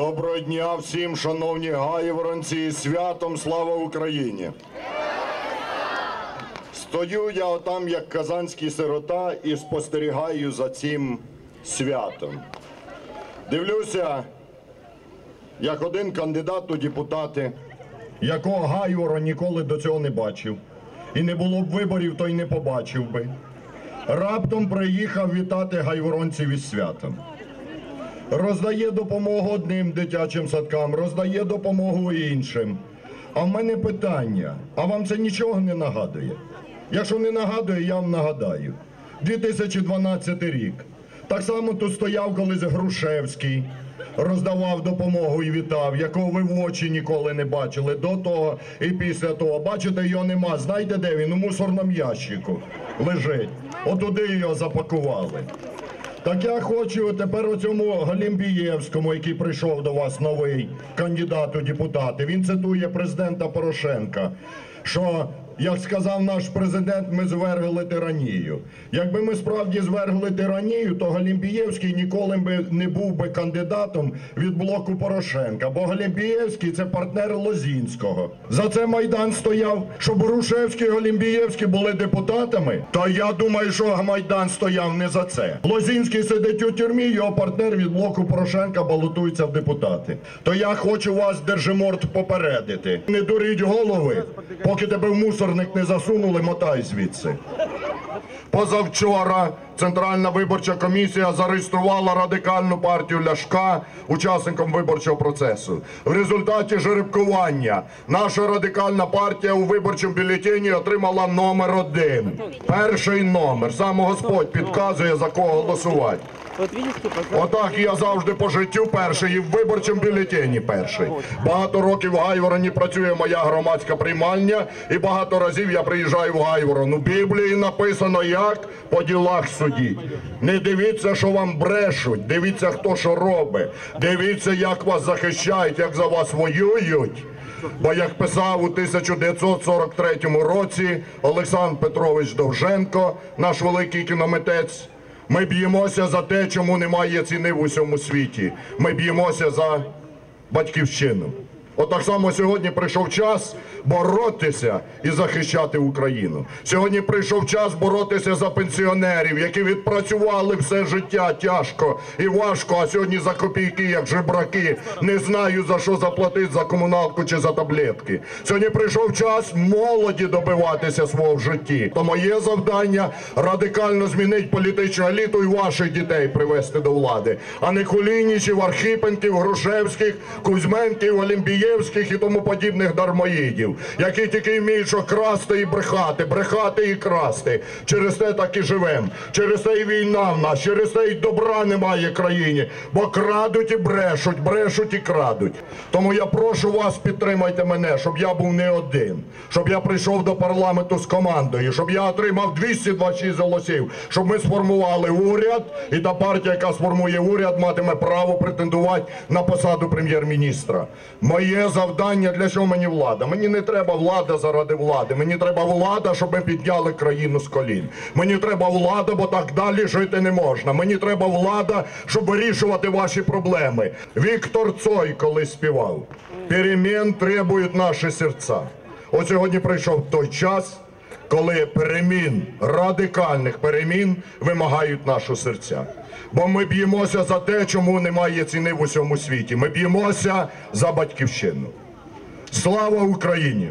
Доброго дня всім, шановні гаївронці, і святом слава Україні! Стою я отам, як казанський сирота, і спостерігаю за цим святом. Дивлюся, як один кандидат у депутати, якого Гайворон ніколи до цього не бачив. І не було б виборів, то й не побачив би. Раптом приїхав вітати гайворонців із святом роздає допомогу одним дитячим садкам, роздає допомогу іншим. А в мене питання: а вам це нічого не нагадує? Якщо не нагадує, я вам нагадаю. 2012 рік. Так само тут стояв колись Грушевський, роздавав допомогу і вітав, якого ви в очі ніколи не бачили до того і після того. Бачите, його нема. Знаєте, де він? У мусорному ящику лежить. Отуди його запакували. Так я хочу тепер у цьому Галімбієвському, який прийшов до вас новий кандидат у депутати. Він цитує президента Порошенка, що як сказав наш президент, ми звергли тиранію. Якби ми справді звергли тиранію, то Галімбієвський ніколи би не був би кандидатом від блоку Порошенка. Бо Галімбієвський це партнер Лозінського. За це майдан стояв, щоб Грушевський і Галімбієвський були депутатами. Та я думаю, що майдан стояв не за це. Лозінський сидить у тюрмі, його партнер від блоку Порошенка балотується в депутати. То я хочу вас, Держиморт, попередити. Не дуріть голови, поки тебе в мусорник не засунули, мотай звідси. Позавчора Центральна виборча комісія зареєструвала радикальну партію Ляшка учасником виборчого процесу. В результаті жеребкування наша радикальна партія у виборчому бюлетені отримала номер один. Перший номер. Сам Господь підказує за кого голосувати. Вот видите. Отак я завжди по життю перший і в виборчому бюлетені перший. Багато років в Гайвороні працює моя громадська приймальня, і багато разів я приїжджаю в Гайворон. У Біблії написано як по ділах судіть. Не дивіться, що вам брешуть, дивіться, хто що робить. Дивіться, як вас захищають, як за вас воюють. Бо як писав у 1943 році Олександр Петрович Довженко, наш великий кіномитець. Ми б'ємося за те, чому немає ціни в усьому світі. Ми б'ємося за батьківщину. От так само сьогодні прийшов час боротися і захищати Україну. Сьогодні прийшов час боротися за пенсіонерів, які відпрацювали все життя тяжко і важко, а сьогодні за копійки, як жебраки, не знають за що заплатити за комуналку чи за таблетки. Сьогодні прийшов час молоді добиватися свого в житті. То моє завдання радикально змінити політичну еліту і ваших дітей привести до влади, а не Кулінічів, Архипенків, Грушевських, Кузьменків, Олімпієвських і тому подібних дармоїдів, які тільки вміють що красти і брехати, брехати і красти. Через те так і живемо. Через те і війна в нас, через те і добра немає країні, бо крадуть і брешуть, брешуть і крадуть. Тому я прошу вас, підтримайте мене, щоб я був не один, щоб я прийшов до парламенту з командою, щоб я отримав 226 голосів, щоб ми сформували уряд, і та партія, яка сформує уряд, матиме право претендувати на посаду прем'єр-міністра. Моє завдання для чого мені влада? Мені не треба влада заради влади. Мені треба влада, щоб ми підняли країну з колін. Мені треба влада, бо так далі жити не можна. Мені треба влада, щоб вирішувати ваші проблеми. Віктор Цой колись співав. Перемін требують наші серця. От сьогодні прийшов той час, коли перемін, радикальних перемін вимагають наші серця. Бо ми б'ємося за те, чому немає ціни в усьому світі. Ми б'ємося за батьківщину. Слава Україні!